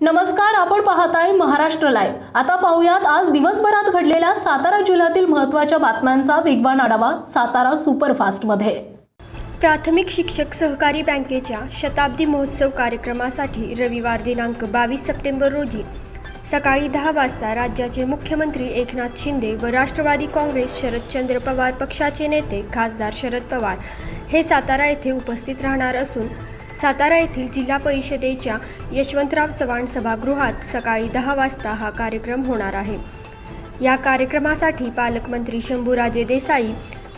नमस्कार आपण पाहताय महाराष्ट्र लाईव्ह आता पाहूयात आज दिवसभरात घडलेल्या सातारा जिल्ह्यातील महत्त्वाच्या बातम्यांचा वेगवान आढावा सातारा सुपरफास्टमध्ये. प्राथमिक शिक्षक सहकारी बँकेच्या शताब्दी महोत्सव कार्यक्रमासाठी रविवार दिनांक बावीस सप्टेंबर रोजी सकाळी दहा वाजता राज्याचे मुख्यमंत्री एकनाथ शिंदे व राष्ट्रवादी काँग्रेस शरदचंद्र पवार पक्षाचे नेते खासदार शरद पवार हे सातारा येथे उपस्थित राहणार असून सातारा येथील जिल्हा परिषदेच्या यशवंतराव चव्हाण सभागृहात सकाळी दहा वाजता हा कार्यक्रम होणार आहे. या कार्यक्रमासाठी पालकमंत्री शंभूराजे देसाई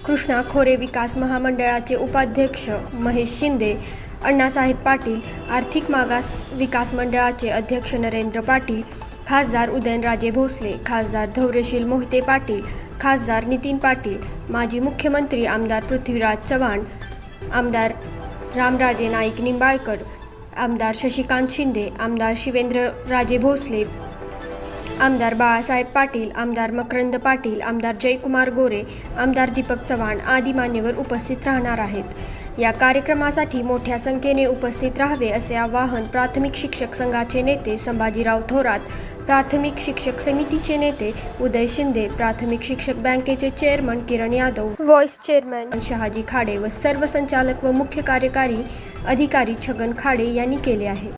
कृष्णा खोरे विकास महामंडळाचे उपाध्यक्ष महेश शिंदे अण्णासाहेब पाटील आर्थिक मागास विकास मंडळाचे अध्यक्ष नरेंद्र पाटील खासदार उदयनराजे भोसले खासदार धौर्यशील मोहिते पाटील खासदार नितीन पाटील माजी मुख्यमंत्री आमदार पृथ्वीराज चव्हाण आमदार रामराजे नाईक निंबाळकर आमदार शशिकांत शिंदे आमदार शिवेंद्र राजे भोसले आमदार बाळासाहेब पाटील आमदार मकरंद पाटील आमदार जयकुमार गोरे आमदार दीपक चव्हाण आदी मान्यवर उपस्थित राहणार आहेत. या कार्यक्रमासाठी मोठ्या संख्येने उपस्थित राहावे असे आवाहन प्राथमिक शिक्षक संघाचे नेते संभाजीराव थोरात प्राथमिक शिक्षक समितीचे नेते उदय शिंदे प्राथमिक शिक्षक बँकेचे chairman Kiran Yadav vice chairman Shahaji Khade व सर्व संचालक व मुख्य कार्यकारी अधिकारी छगन खाडे यांनी केले आहे.